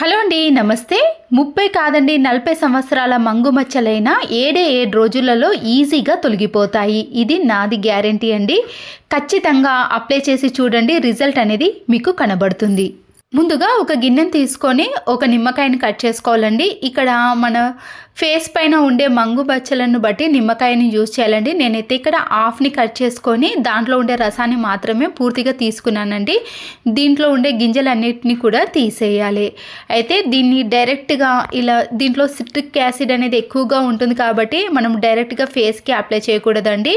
Hello అండి నమస్తే. ముప్పై కాదండి నలభై సంవత్సరాల మంగుమచ్చలైన ఏడే ఏడు రోజులలో ఈజీగా తొలగిపోతాయి. ఇది నాది గ్యారంటీ అండి. ఖచ్చితంగా అప్లై చేసి చూడండి రిజల్ట్ అనేది మీకు కనబడుతుంది. ముందుగా ఒక గిన్నెను తీసుకొని ఒక నిమ్మకాయని కట్ చేసుకోవాలండి. ఇక్కడ మన ఫేస్ పైన ఉండే మంగు బచ్చలను బట్టి నిమ్మకాయని యూజ్ చేయాలండి. నేనైతే ఇక్కడ హాఫ్ని కట్ చేసుకొని దాంట్లో ఉండే రసాన్ని మాత్రమే పూర్తిగా తీసుకున్నానండి. దీంట్లో ఉండే గింజలన్నిటిని కూడా తీసేయాలి. అయితే దీన్ని డైరెక్ట్గా ఇలా దీంట్లో సిట్రిక్ యాసిడ్ అనేది ఎక్కువగా ఉంటుంది కాబట్టి మనం డైరెక్ట్గా ఫేస్కి అప్లై చేయకూడదండి.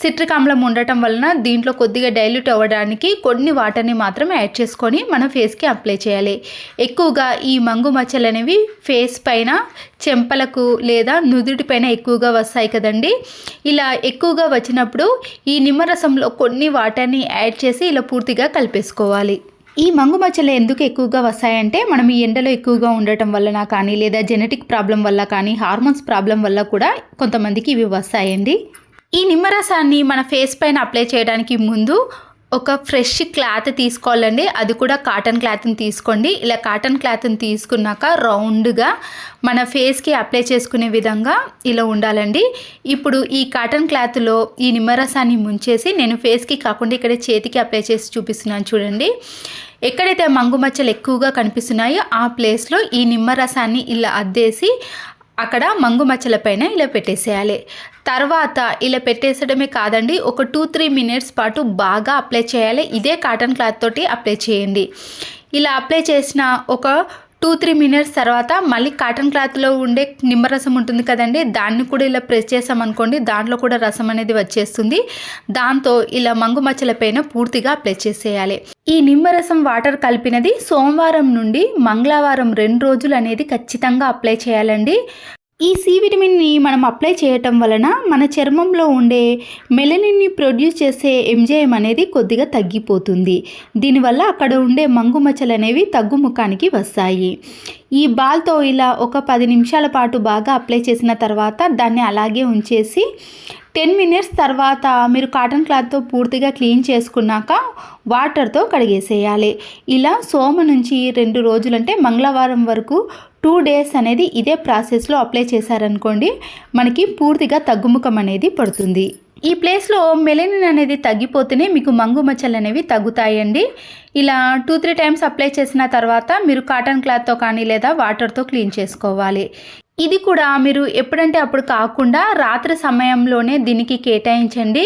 సిట్రిక్ ఆమ్లం ఉండటం వలన దీంట్లో కొద్దిగా డైల్యూట్ అవ్వడానికి కొన్ని వాటర్ని మాత్రం యాడ్ చేసుకొని మన ఫేస్కి అప్లై చేయాలి. ఎక్కువగా ఈ మంగు మచ్చలు అనేవి ఫేస్ పైన చెంపలకు లేదా నుదుటి పైన ఎక్కువగా వస్తాయి కదండి. ఇలా ఎక్కువగా వచ్చినప్పుడు ఈ నిమ్మరసంలో కొన్ని వాటర్ని యాడ్ చేసి ఇలా పూర్తిగా కలిపేసుకోవాలి. ఈ మంగు మచ్చలు ఎందుకు ఎక్కువగా వస్తాయంటే మనం ఈ ఎండలో ఎక్కువగా ఉండటం వలన కానీ లేదా జెనెటిక్ ప్రాబ్లం వల్ల కానీ హార్మోన్స్ ప్రాబ్లం వల్ల కూడా కొంతమందికి ఇవి వస్తాయండి. ఈ నిమ్మరసాన్ని మన ఫేస్ పైన అప్లై చేయడానికి ముందు ఒక ఫ్రెష్ క్లాత్ తీసుకోవాలండి. అది కూడా కాటన్ క్లాత్ని తీసుకోండి. ఇలా కాటన్ క్లాత్ని తీసుకున్నాక రౌండ్గా మన ఫేస్కి అప్లై చేసుకునే విధంగా ఇలా ఉండాలండి. ఇప్పుడు ఈ కాటన్ క్లాత్లో ఈ నిమ్మరసాన్ని ముంచేసి నేను ఫేస్కి కాకుండా ఇక్కడ చేతికి అప్లై చేసి చూపిస్తున్నాను చూడండి. ఎక్కడైతే మంగు మచ్చలు ఎక్కువగా కనిపిస్తున్నాయో ఆ ప్లేస్లో ఈ నిమ్మరసాన్ని ఇలా అద్దేసి అక్కడ మంగు మచ్చల పైన ఇలా పెట్టేసేయాలి. తర్వాత ఇలా పెట్టేసడమే కాదండి ఒక టూ త్రీ మినిట్స్ పాటు బాగా అప్లై చేయాలి. ఇదే కాటన్ క్లాత్ తోటి అప్లై చేయండి. ఇలా అప్లై చేసిన ఒక టూ త్రీ మినిట్స్ తర్వాత మళ్ళీ కాటన్ క్లాత్లో ఉండే నిమ్మరసం ఉంటుంది కదండి దాన్ని కూడా ఇలా ప్రెస్ చేసామనుకోండి దాంట్లో కూడా రసం అనేది వచ్చేస్తుంది. దాంతో ఇలా మంగు మచ్చల పైన పూర్తిగా అప్లై చేసేయాలి. ఈ నిమ్మరసం వాటర్ కలిపినది సోమవారం నుండి మంగళవారం రెండు రోజులు అనేది ఖచ్చితంగా అప్లై చేయాలండి. ఈ సి విటమిన్ని మనం అప్లై చేయటం వలన మన చర్మంలో ఉండే మెలనిన్ని ప్రొడ్యూస్ చేసే ఎంజైఎం అనేది కొద్దిగా తగ్గిపోతుంది. దీనివల్ల అక్కడ ఉండే మంగు మచ్చలు అనేవి తగ్గుముఖానికి వస్తాయి. ఈ బాల్తో ఇలా ఒక పది నిమిషాల పాటు బాగా అప్లై చేసిన తర్వాత దాన్ని అలాగే ఉంచేసి టెన్ మినిట్స్ తర్వాత మీరు కాటన్ క్లాత్తో పూర్తిగా క్లీన్ చేసుకున్నాక వాటర్తో కడిగేసేయాలి. ఇలా సోమ నుంచి రెండు రోజులంటే మంగళవారం వరకు టూ డేస్ అనేది ఇదే ప్రాసెస్లో అప్లై చేశారనుకోండి మనకి పూర్తిగా తగ్గుముఖం అనేది పడుతుంది. ఈ ప్లేస్లో మెలనిన్ అనేది తగ్గిపోతేనే మీకు మంగు మచ్చలు అనేవి తగ్గుతాయండి. ఇలా టూ త్రీ టైమ్స్ అప్లై చేసిన తర్వాత మీరు కాటన్ క్లాత్తో కానీ లేదా వాటర్తో క్లీన్ చేసుకోవాలి. ఇది కూడా మీరు ఎప్పుడంటే అప్పుడు కాకుండా రాత్రి సమయంలోనే దీనికి కేటాయించండి.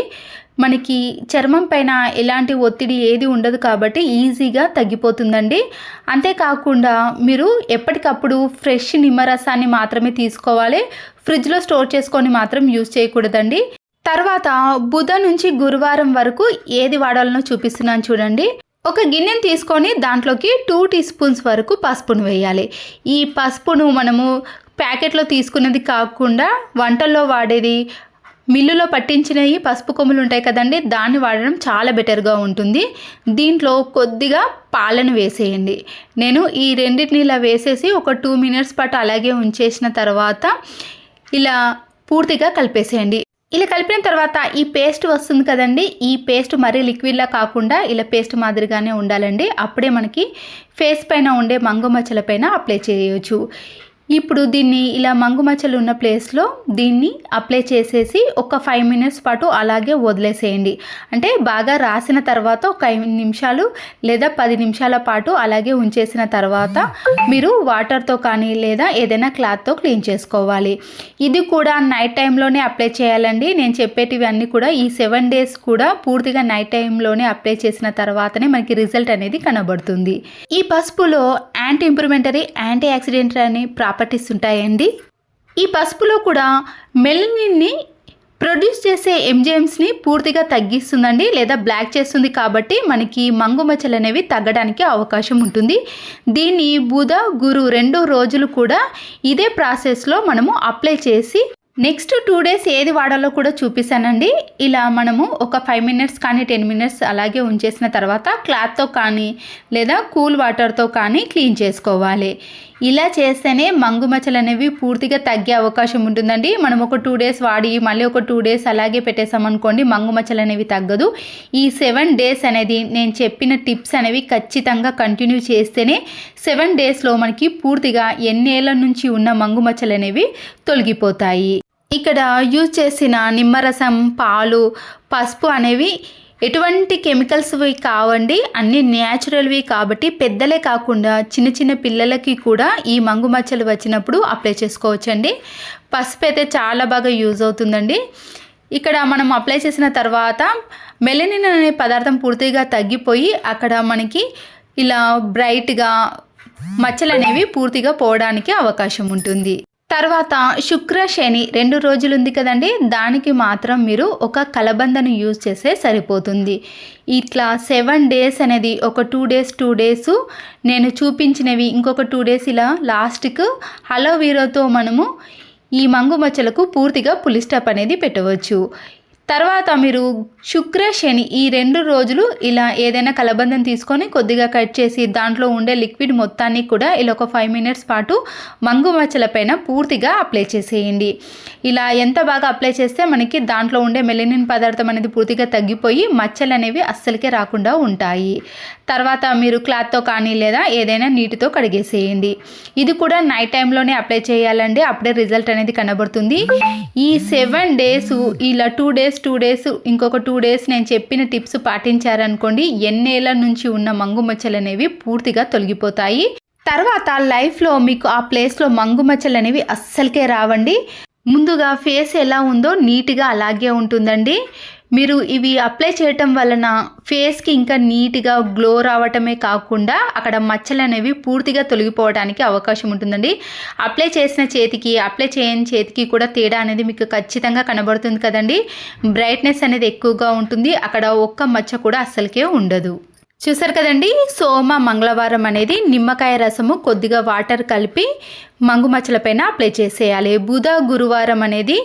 మనకి చర్మం పైన ఎలాంటి ఒత్తిడి ఏది ఉండదు కాబట్టి ఈజీగా తగ్గిపోతుందండి. అంతేకాకుండా మీరు ఎప్పటికప్పుడు ఫ్రెష్ నిమ్మరసాన్ని మాత్రమే తీసుకోవాలి. ఫ్రిడ్జ్లో స్టోర్ చేసుకొని మాత్రం యూజ్ చేయకూడదండి. తర్వాత బుధ నుంచి గురువారం వరకు ఏది వాడాలనో చూపిస్తున్నాను చూడండి. ఒక గిన్నెను తీసుకొని దాంట్లోకి టూ టీ స్పూన్స్ వరకు పసుపును వేయాలి. ఈ పసుపును మనము ప్యాకెట్లో తీసుకున్నది కాకుండా వంటల్లో వాడేది మిల్లులో పట్టించినవి పసుపు కొమ్ములు ఉంటాయి కదండి దాన్ని వాడడం చాలా బెటర్గా ఉంటుంది. దీంట్లో కొద్దిగా పాలను వేసేయండి. నేను ఈ రెండింటిని ఇలా వేసేసి ఒక టూ మినిట్స్ పాటు అలాగే ఉంచేసిన తర్వాత ఇలా పూర్తిగా కలిపేసేయండి. ఇలా కలిపిన తర్వాత ఈ పేస్ట్ వస్తుంది కదండి ఈ పేస్ట్ మరీ లిక్విడ్లా కాకుండా ఇలా పేస్ట్ మాదిరిగానే ఉండాలండి. అప్పుడే మనకి ఫేస్ పైన ఉండే మంగు మచ్చల పైన అప్లై చేయవచ్చు ఇప్పుడు దీన్ని ఇలా మంగు మచ్చలు ఉన్న ప్లేస్లో దీన్ని అప్లై చేసేసి ఒక ఫైవ్ మినిట్స్ పాటు అలాగే వదిలేసేయండి. అంటే బాగా రాసిన తర్వాత ఒక ఐదు నిమిషాలు లేదా పది నిమిషాల పాటు అలాగే ఉంచేసిన తర్వాత మీరు వాటర్తో కానీ లేదా ఏదైనా క్లాత్తో క్లీన్ చేసుకోవాలి. ఇది కూడా నైట్ టైంలోనే అప్లై చేయాలండి. నేను చెప్పేటివి అన్నీ కూడా ఈ సెవెన్ డేస్ కూడా పూర్తిగా నైట్ టైంలోనే అప్లై చేసిన తర్వాతనే మనకి రిజల్ట్ అనేది కనబడుతుంది. ఈ పసుపులో యాంటీ ఇంప్రూవ్మెంటరీ యాంటీ యాక్సిడెంట్ అనే ప్రాపర్టీస్ ఉంటాయండి ఈ పసుపులో కూడా మెలనిన్ని ప్రొడ్యూస్ చేసే ఎంజైమ్స్ని పూర్తిగా తగ్గిస్తుందండి లేదా బ్లాక్ చేస్తుంది కాబట్టి మనకి మంగు మచ్చలు అనేవి తగ్గడానికి అవకాశం ఉంటుంది. దీన్ని బుధ గురు రెండు రోజులు కూడా ఇదే ప్రాసెస్లో మనము అప్లై చేసి నెక్స్ట్ టూ డేస్ ఏది వాడాలో కూడా చూపిస్తానండి. ఇలా మనము ఒక ఫైవ్ మినిట్స్ కానీ టెన్ మినిట్స్ అలాగే ఉంచేసిన తర్వాత క్లాత్తో కానీ లేదా కూల్ వాటర్తో కానీ క్లీన్ చేసుకోవాలి. ఇలా చేస్తేనే మంగు మచ్చలు అనేవి పూర్తిగా తగ్గే అవకాశం ఉంటుందండి. మనం ఒక టూ డేస్ వాడి మళ్ళీ ఒక టూ డేస్ అలాగే పెట్టేసామనుకోండి మంగు మచ్చలు అనేవి తగ్గదు. ఈ సెవెన్ డేస్ అనేది నేను చెప్పిన టిప్స్ అనేవి ఖచ్చితంగా కంటిన్యూ చేస్తేనే సెవెన్ డేస్లో మనకి పూర్తిగా ఎన్నేళ్ళ నుంచి ఉన్న మంగు మచ్చలు అనేవి తొలగిపోతాయి. ఇక్కడ యూజ్ చేసిన నిమ్మరసం పాలు పసుపు అనేవి ఎటువంటి కెమికల్స్వి కావండి అన్నీ న్యాచురల్వి కాబట్టి పెద్దలే కాకుండా చిన్న చిన్న పిల్లలకి కూడా ఈ మంగు మచ్చలు వచ్చినప్పుడు అప్లై చేసుకోవచ్చండి. పసుపు అయితే చాలా బాగా యూజ్ అవుతుందండి. ఇక్కడ మనం అప్లై చేసిన తర్వాత మెలనిన్ అనే పదార్థం పూర్తిగా తగ్గిపోయి అక్కడ మనకి ఇలా బ్రైట్గా మచ్చలు అనేవి పూర్తిగా పోవడానికి అవకాశం ఉంటుంది. తర్వాత శుక్ర శని రెండు రోజులు ఉంది కదండి. దానికి మాత్రం మీరు ఒక కలబందను యూజ్ చేస్తే సరిపోతుంది. ఇట్లా సెవెన్ డేస్ అనేది ఒక టూ డేస్ టూ డేస్ నేను చూపించినవి ఇంకొక టూ డేస్ ఇలా లాస్ట్కు హలోవీరోతో మనము ఈ మంగు మచ్చలకు పూర్తిగా పులిస్టప్ అనేది పెట్టవచ్చు. తర్వాత మీరు శుక్ర శని ఈ రెండు రోజులు ఇలా ఏదైనా కలబందం తీసుకొని కొద్దిగా కట్ చేసి దాంట్లో ఉండే లిక్విడ్ మొత్తాన్ని కూడా ఇలా ఒక ఫైవ్ మినిట్స్ పాటు మంగు మచ్చల పైన పూర్తిగా అప్లై చేసేయండి. ఇలా ఎంత బాగా అప్లై చేస్తే మనకి దాంట్లో ఉండే మెలనిన్ పదార్థం అనేది పూర్తిగా తగ్గిపోయి మచ్చలు అనేవి అస్సలకే రాకుండా ఉంటాయి. తర్వాత మీరు క్లాత్తో కానీ లేదా ఏదైనా నీటితో కడిగేసేయండి. ఇది కూడా నైట్ టైంలోనే అప్లై చేయాలండి. అప్పుడే రిజల్ట్ అనేది కనబడుతుంది. ఈ సెవెన్ డేస్ ఇలా టూ డేస్ టూ డేస్ ఇంకొక టూ డేస్ నేను చెప్పిన టిప్స్ పాటించారనుకోండి ఎన్నేళ్ళ నుంచి ఉన్న మంగు మచ్చలు అనేవి పూర్తిగా తొలగిపోతాయి. తర్వాత లైఫ్లో మీకు ఆ ప్లేస్లో మంగు మచ్చలు అనేవి అస్సలకే రావండి. ముందుగా ఫేస్ ఎలా ఉందో నీట్గా అలాగే ఉంటుందండి. మీరు ఇవి అప్లై చేయటం వలన ఫేస్కి ఇంకా నీట్గా గ్లో రావటమే కాకుండా అక్కడ మచ్చలు అనేవి పూర్తిగా తొలగిపోవడానికి అవకాశం ఉంటుందండి. అప్లై చేసిన చేతికి అప్లై చేయని చేతికి కూడా తేడా అనేది మీకు ఖచ్చితంగా కనబడుతుంది కదండి. బ్రైట్నెస్ అనేది ఎక్కువగా ఉంటుంది. అక్కడ ఒక్క మచ్చ కూడా అస్సలకే ఉండదు. చూసారు కదండి సోమ మంగళవారం అనేది నిమ్మకాయ రసము కొద్దిగా వాటర్ కలిపి మంగుమచ్చలపైన అప్లై చేసేయాలి. బుధ గురువారం అనేది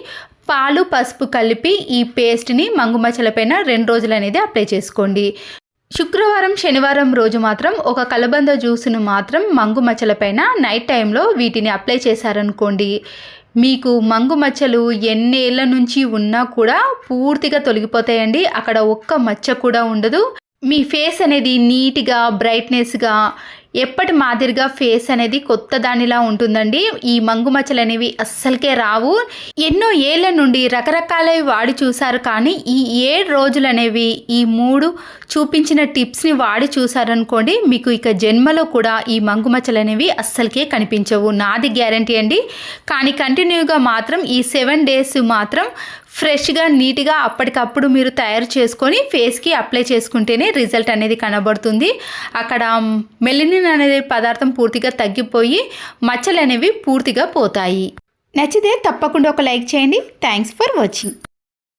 పాలు పసుపు కలిపి ఈ పేస్ట్ని మంగు మచ్చలపైన రెండు రోజులు అనేది అప్లై చేసుకోండి. శుక్రవారం శనివారం రోజు మాత్రం ఒక కలబంద జ్యూస్ను మాత్రం మంగు మచ్చలపైన నైట్ టైంలో వీటిని అప్లై చేశారనుకోండి. మీకు మంగు మచ్చలు ఎన్నేళ్ళ నుంచి ఉన్నా కూడా పూర్తిగా తొలగిపోతాయండి. అక్కడ ఒక్క మచ్చ కూడా ఉండదు. మీ ఫేస్ అనేది నీట్గా బ్రైట్నెస్గా ఎప్పటి మాదిరిగా ఫేస్ అనేది కొత్త దానిలా ఉంటుందండి. ఈ మంగు మచ్చలు అనేవి అస్సలకే రావు. ఎన్నో ఏళ్ళ నుండి రకరకాలవి వాడి చూశారు కానీ ఈ ఏడు రోజులు అనేవి ఈ మూడు చూపించిన టిప్స్ని వాడి చూశారనుకోండి మీకు ఇక జన్మలో కూడా ఈ మంగు మచ్చలు అనేవి అస్సలకే కనిపించవు. నాది గ్యారంటీ అండి. కానీ కంటిన్యూగా మాత్రం ఈ సెవెన్ డేస్ మాత్రం ఫ్రెష్గా నీట్గా అప్పటికప్పుడు మీరు తయారు చేసుకొని ఫేస్కి అప్లై చేసుకుంటేనే రిజల్ట్ అనేది కనబడుతుంది. అక్కడ మెలినిన్ అనేది పదార్థం పూర్తిగా తగ్గిపోయి మచ్చలు అనేవి పూర్తిగా పోతాయి. నచ్చితే తప్పకుండా ఒక లైక్ చేయండి. Thanks for watching.